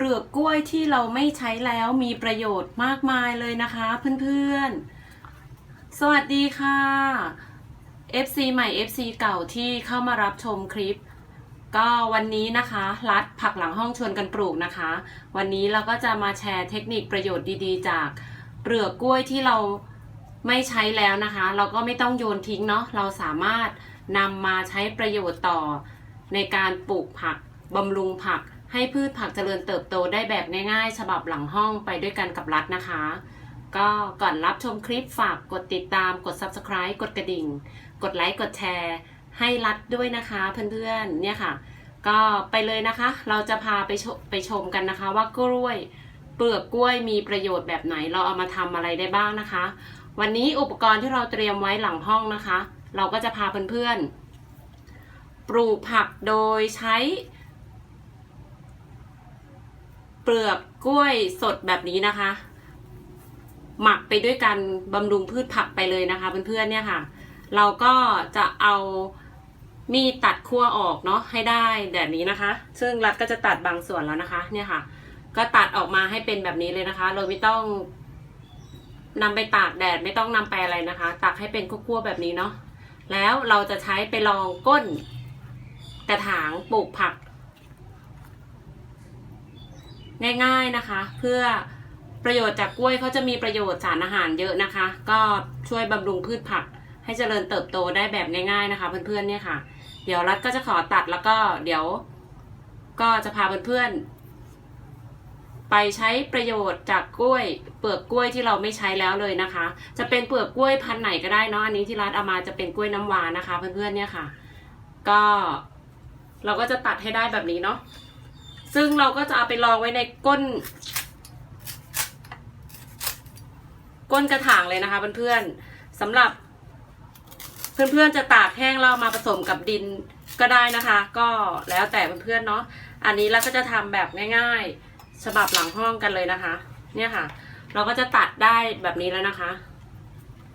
เปลือกกล้วยที่เราไม่ใช้แล้วมีประโยชน์มากมายเลยนะคะเพื่อนๆ สวัสดีค่ะ FC ใหม่ FC เก่าที่เข้ามารับชมคลิป ก็วันนี้นะคะรัดผักหลังห้องชวนกันปลูกนะคะ วันนี้เราก็จะมาแชร์เทคนิคประโยชน์ดีๆ จากเปลือกกล้วยที่เราไม่ใช้แล้วนะคะ เราก็ไม่ต้องโยนทิ้งเนาะเราสามารถนำมาใช้ประโยชน์ต่อในการปลูกผักบำรุงผัก ให้พืชผักเจริญเติบโตได้แบบง่ายๆ ฉบับหลังห้องไปด้วยกันกับรัฐนะคะ ก็ก่อนรับชมคลิปฝากกดติดตามกด subscribe กดกระดิ่ง กดไลค์กดแชร์ให้รัดด้วยนะคะเพื่อนๆเนี่ยค่ะ ก็ไปเลยนะคะ เราจะพาไปชมไปชมกันนะคะ ว่ากล้วย เปลือกกล้วยมีประโยชน์แบบไหนเราเอามาทำอะไรได้บ้างนะคะ วันนี้อุปกรณ์ที่เราเตรียมไว้หลังห้องนะคะ เราก็จะพาเพื่อนๆปลูกผักโดยใช้ ปลือกกล้วยสดแบบนี้นะคะ หมักไปด้วยกันบำรุงพืชผักไปเลยนะคะเพื่อนๆเนี่ยค่ะ เราก็จะเอามีดตัดขั้วออกเนาะให้ได้แบบนี้นะคะ ซึ่งรัดก็จะตัดบางส่วนแล้วนะคะ เนี่ยค่ะ ก็ตัดออกมาให้เป็นแบบนี้เลยนะคะ เราไม่ต้องนำไปตากแดดไม่ต้องนำไปอะไรนะคะตักให้เป็นขั้วๆแบบนี้เนาะแล้วเราจะใช้ไปรองก้นกระถางปลูกผัก ง่ายๆนะคะ เพื่อประโยชน์จากกล้วยเขาจะมีประโยชน์สารอาหารเยอะนะคะ ก็ช่วยบำรุงพืชผัก ให้เจริญเติบโตได้แบบง่ายๆนะคะ เพื่อนๆเนี่ยค่ะ เดี๋ยวรัฐก็จะขอตัดแล้วก็เดี๋ยว ก็จะพาเพื่อนๆไปใช้ประโยชน์จากกล้วย เปลือกกล้วยที่เราไม่ใช้แล้วเลยนะคะ จะเป็นเปลือกกล้วยพันธุ์ไหนก็ได้เนาะอันนี้ที่รัฐเอามาจะเป็นกล้วยน้ำว้านะคะ เพื่อนๆเนี่ยค่ะ ก็เราก็จะตัดให้ได้แบบนี้เนาะ ซึ่งเราก็จะเอาไปรองไว้ในก้น ก้นกระถางเลยนะคะเพื่อนๆสำหรับเพื่อนๆจะตากแห้งเอามาผสมกับดินก็ได้นะคะ ก็แล้วแต่เพื่อนๆเนาะอันนี้เราก็จะทำแบบง่ายๆ ฉบับหลังห้องกันเลยนะคะ เนี่ยค่ะ เราก็จะตัดได้แบบนี้แล้วนะคะ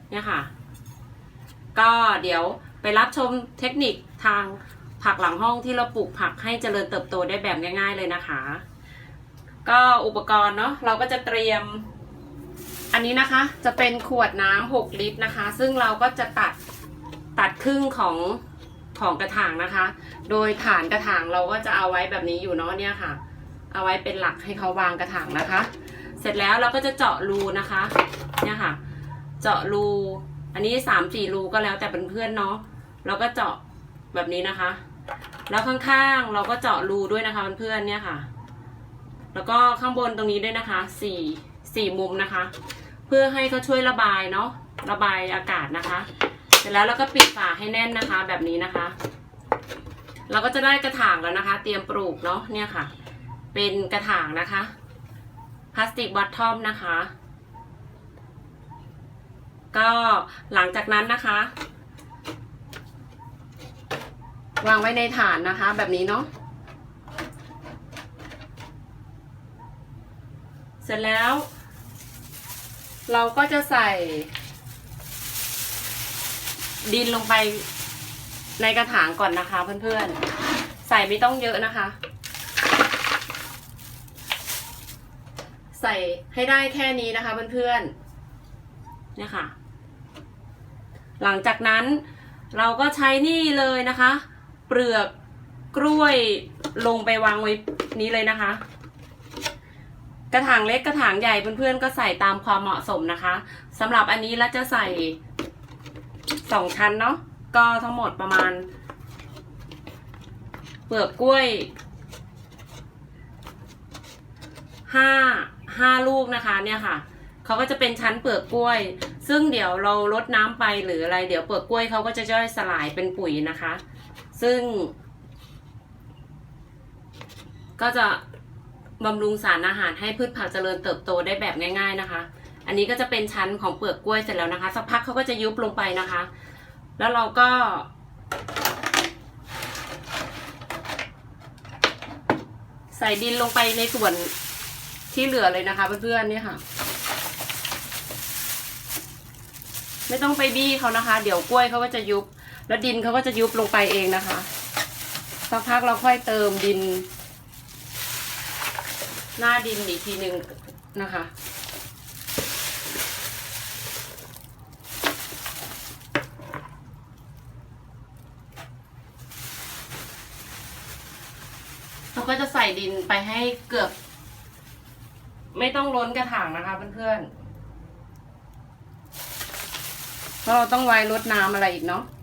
เนี่ยค่ะ ก็เดี๋ยวไปรับชมเทคนิคทาง ผักหลังห้องที่เราปลูกผักให้เจริญเติบโตได้แบบง่าย ๆเลยนะคะ ก็อุปกรณ์เนาะเราก็จะเตรียม อันนี้นะคะจะเป็นขวดน้ำหกลิตรนะคะ ซึ่งเราก็จะตัดตัดครึ่งของของกระถางนะคะ โดยฐานกระถางเราก็จะเอาไว้แบบนี้อยู่เนาะเนี่ยค่ะ เอาไว้เป็นหลักให้เขาวางกระถางนะคะ เสร็จแล้วเราก็จะเจาะรูนะคะ เนี่ยค่ะ เจาะรู อันนี้สามสี่รูก็แล้วแต่เเพื่อนๆเนาะเราก็เจาะแบบนี้นะคะ แล้วข้างๆเราก็เจาะรูด้วยนะคะเพื่อนๆเนี่ยค่ะ แล้วก็ข้างบนตรงนี้ด้วยนะคะสี่สี่มุมนะคะ เพื่อให้เขาช่วยระบายเนาะระบายอากาศนะคะ เสร็จแล้วเราก็ปิดฝาให้แน่นนะคะ แบบนี้นะคะ เราก็จะได้กระถางแล้วนะคะ เตรียมปลูกเนาะเนี่ยค่ะ เป็นกระถางนะคะพลาสติกบอททอมนะคะ ก็หลังจากนั้นนะคะ วางไว้ในฐานนะคะ แบบนี้เนาะเสร็จแล้ว เราก็จะใส่ ดินลงไปในกระถางก่อนนะคะเพื่อนๆ ใส่ไม่ต้องเยอะนะคะ ใส่ให้ได้แค่นี้นะคะเพื่อนๆเนี่ยค่ะ หลังจากนั้นเราก็ใช้นี่เลยนะคะ ปลือกกล้วยลงไปวางไว้นี้เลยนะคะ กระถางเล็กกระถางใหญ่เพื่อนๆก็ใส่ตามความเหมาะสมนะคะสำหรับอันนี้แล้วจะใส่สองชั้นเนาะก็ทั้งหมดประมาณ เปลือกกล้วยห้าห้าลูกนะคะเนี่ยค่ะเขาก็จะเป็นชั้นเปลือกกล้วย ซึ่งเดี๋ยวเราลดน้ำไปหรืออะไร เดี๋ยวเปลือกกล้วยเขาก็จะย่อยสลายเป็นปุ๋ยนะคะ ซึ่ง ก็จะบำรุงสารอาหารให้พืชผักเจริญเติบโตได้แบบง่าย ๆนะคะ อันนี้ก็จะเป็นชั้นของเปลือกกล้วยเสร็จแล้วนะคะ สักพักเขาก็จะยุบลงไปนะคะ แล้วเราก็ ใส่ดินลงไปในส่วนที่เหลือเลยนะคะเพื่อนๆเนี่ยค่ะ ไม่ต้องไปบี้เขานะคะ เดี๋ยวกล้วยเขาก็จะยุบ แล้วดินเขาก็จะยุบลงไปเองนะคะสักพักเราค่อยเติมดิน หน้าดินอีกทีหนึ่งนะคะเราก็จะใส่ดินไปให้เกือบ ไม่ต้องล้นกระถางนะคะเพื่อนๆเพราะเราต้องไว้รดน้ำอะไรอีกเนาะเนี่ยค่ะ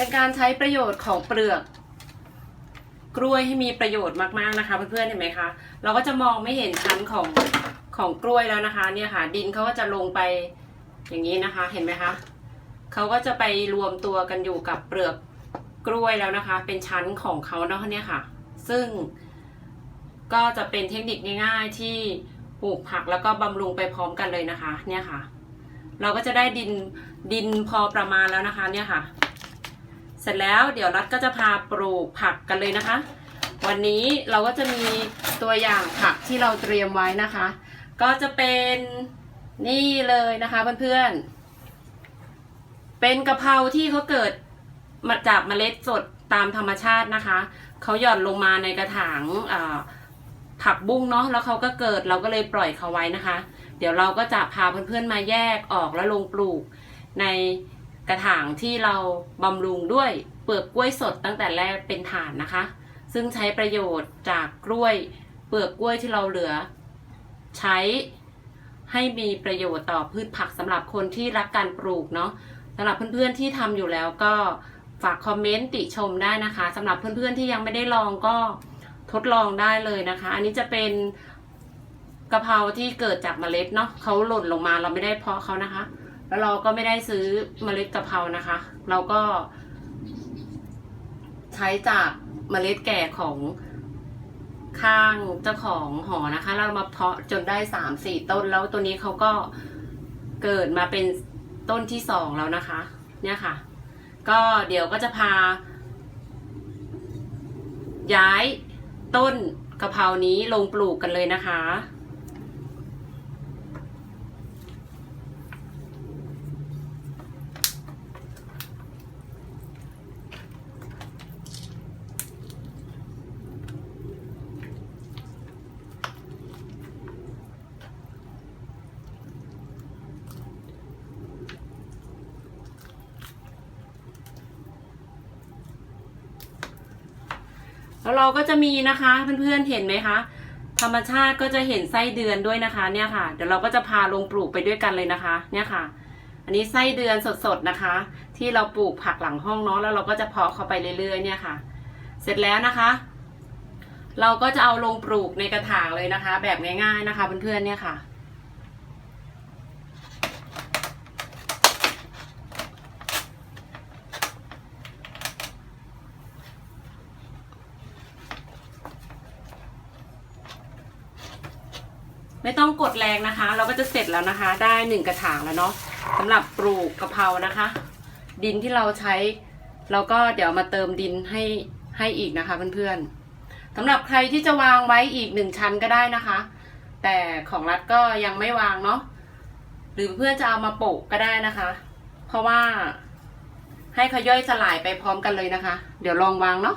เป็นการใช้ประโยชน์ของเปลือก กล้วยให้มีประโยชน์มากๆนะคะ เพื่อนๆเห็นไหมคะ เราก็จะมองไม่เห็นชั้นของของกล้วยแล้วนะคะ เนี่ยค่ะ ดินเขาก็จะลงไปอย่างนี้นะคะ เห็นไหมคะเขาก็จะไปรวมตัวกันอยู่กับเปลือกกล้วยแล้วนะคะ เป็นชั้นของเขาเนาะเนี่ยค่ะ ซึ่งก็จะเป็นเทคนิคง่ายๆที่ปลูกผักแล้วก็บำรุงไปพร้อมกันเลยนะคะ เนี่ยค่ะ เราก็จะได้ดินดินพอประมาณแล้วนะคะ เนี่ยค่ะ เสร็จแล้วเดี๋ยวรัฐก็จะพาปลูกผักกันเลยนะคะ วันนี้เราก็จะมีตัวอย่างผักที่เราเตรียมไว้นะคะ ก็จะเป็นนี่เลยนะคะเพื่อนๆ เป็นกะเพราที่เขาเกิดมาจากเมล็ดสดตามธรรมชาตินะคะ เขาหย่อนลงมาในกระถางผักบุ้งเนาะแล้วเขาก็เกิดเราก็เลยปล่อยเขาไว้นะคะ เดี๋ยวเราก็จะพาเพื่อนๆมาแยกออกแล้วลงปลูกใน กระถางที่เราบำรุงด้วยเปลือกกล้วยสดตั้งแต่แรกเป็นฐานนะคะ ซึ่งใช้ประโยชน์จากกล้วย เปลือกกล้วยที่เราเหลือ ใช้ให้มีประโยชน์ต่อพืชผักสำหรับคนที่รักการปลูกเนาะสำหรับเพื่อนๆที่ทำอยู่แล้วก็ฝากคอมเมนต์ติชมได้นะคะสำหรับเพื่อนๆที่ยังไม่ได้ลองก็ทดลองได้เลยนะคะ อันนี้จะเป็นกะเพราที่เกิดจากเมล็ดเนาะเขาหล่นลงมาเราไม่ได้เพาะเขานะคะ แล้วเราก็ไม่ได้ซื้อเมล็ดกะเพรานะคะ เราก็ ใช้จากเมล็ดแก่ของข้างเจ้าของหอนะคะ เรามาเพาะจนได้สามสี่ต้นแล้วตัวนี้เขาก็เกิดมาเป็นต้นที่สองแล้วนะคะ เนี่ยค่ะ ก็เดี๋ยวก็จะพา ย้ายต้นกะเพรานี้ลงปลูกกันเลยนะคะ แล้วเราก็จะมีนะคะเพื่อนๆเห็นไหมคะธรรมชาติก็จะเห็นไส้เดือนด้วยนะคะ เนี่ยค่ะ เดี๋ยวเราก็จะพาลงปลูกไปด้วยกันเลยนะคะ เนี่ยค่ะ อันนี้ไส้เดือนสดๆนะคะ ที่เราปลูกผักหลังห้องเนาะแล้วเราก็จะเพาะเข้าไปเรื่อยๆ เนี่ยค่ะ เสร็จแล้วนะคะ เราก็จะเอาลงปลูกในกระถางเลยนะคะ แบบง่าย ๆนะคะเพื่อนๆเนี่ยค่ะ ไม่ต้องกดแรงนะคะ เราก็จะเสร็จแล้วนะคะ ได้หนึ่งกระถางแล้วเนาะสำหรับปลูกกะเพรานะคะ ดินที่เราใช้ เราก็เดี๋ยวมาเติมดินให้ให้อีกนะคะเพื่อนๆสำหรับใครที่จะวางไว้อีกหนึ่งชั้นก็ได้นะคะ แต่ของรัฐก็ยังไม่วางเนาะหรือเพื่อนจะเอามาโปะก็ได้นะคะ เพราะว่าให้เขาย่อยสลายไปพร้อมกันเลยนะคะ เดี๋ยวลองวางเนาะ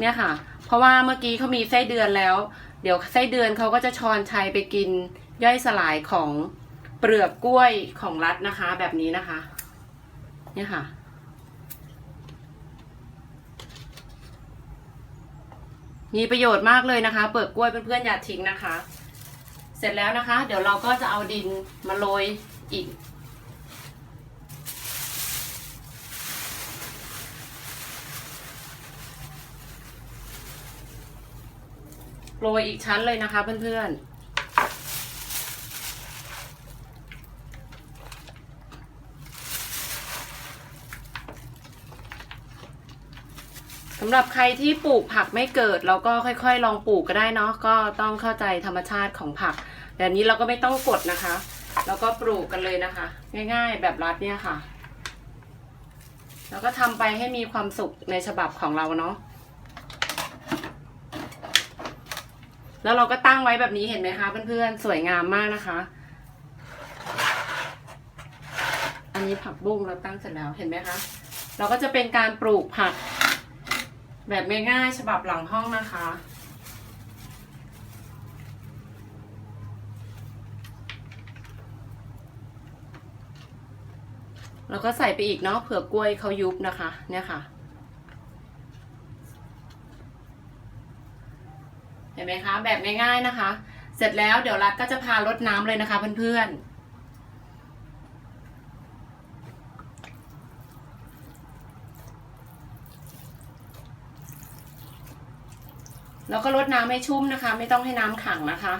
เนี่ยค่ะ เพราะว่าเมื่อกี้เขามีไส้เดือนแล้ว เดี๋ยวไส้เดือนเขาก็จะชอนชัยไปกินย่อยสลายของเปลือกกล้วยของรัฐนะคะ แบบนี้นะคะ เนี่ยค่ะ มีประโยชน์มากเลยนะคะ เปลือกกล้วยเพื่อนๆอย่าทิ้งนะคะ เสร็จแล้วนะคะ เดี๋ยวเราก็จะเอาดินมาโรยอีก ยอีกชั้นเลยนะคะเพื่อนๆสำหรับใครที่ปลูกผักไม่เกิดเราก็ค่อยๆ ลองปลูกก็ได้เนาะก็ต้องเข้าใจธรรมชาติของผักแต่อันนี้เราก็ไม่ต้องกดนะคะเราก็ปลูกกันเลยนะคะ ง่ายๆแบบรัดเนี่ยค่ะ แล้วก็ทำไปให้มีความสุขในฉบับของเราเนาะ แล้วเราก็ตั้งไว้แบบนี้เห็นไหมคะเพื่อนๆสวยงามมากนะคะ อันนี้ผักบุ้งเราตั้งเสร็จแล้วเห็นไหมคะ เราก็จะเป็นการปลูกผัก แบบง่ายๆฉบับหลังห้องนะคะแล้วก็ใส่ไปอีกเนาะเผื่อกล้วยเขายุบนะคะ เนี่ยค่ะ เห็นไหมคะ แบบง่ายๆนะคะ เสร็จแล้วเดี๋ยวรัดก็จะพารดน้ำเลยนะคะเพื่อนๆแล้วก็รดน้ำให้ชุ่มนะคะ ไม่ต้องให้น้ำขังนะคะ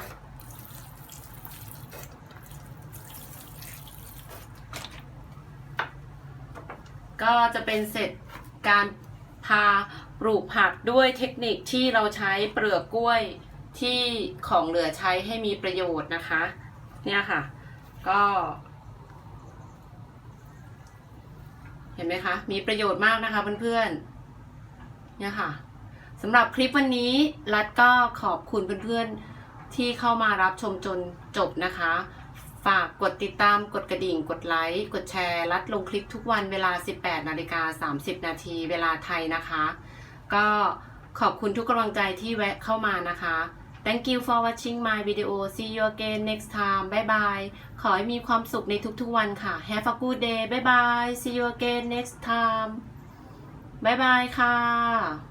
ก็จะเป็นเสร็จการพาปลูกผักด้วยเทคนิคที่เราใช้เปลือกกล้วย ที่ของเหลือใช้ให้มีประโยชน์นะคะ เนี่ยค่ะ ก็ เห็นไหมคะ มีประโยชน์มากนะคะเพื่อนๆ เนี่ยค่ะสำหรับคลิปวันนี้รัดก็ขอบคุณเพื่อนๆ ที่เข้ามารับชมจนจบนะคะ ฝากกดติดตามกดกระดิ่ง กดไลค์กดแชร์ รัดลงคลิปทุกวันเวลา 18นาฬิกา30 นาทีเวลาไทยนะคะ ก็ขอบคุณทุกกำลังใจที่แวะเข้ามานะคะ Thank you for watching my video see you again next time bye bye ขอให้มีความสุขในทุกๆวันค่ะ Have a good day bye bye see you again next time bye bye ค่ะ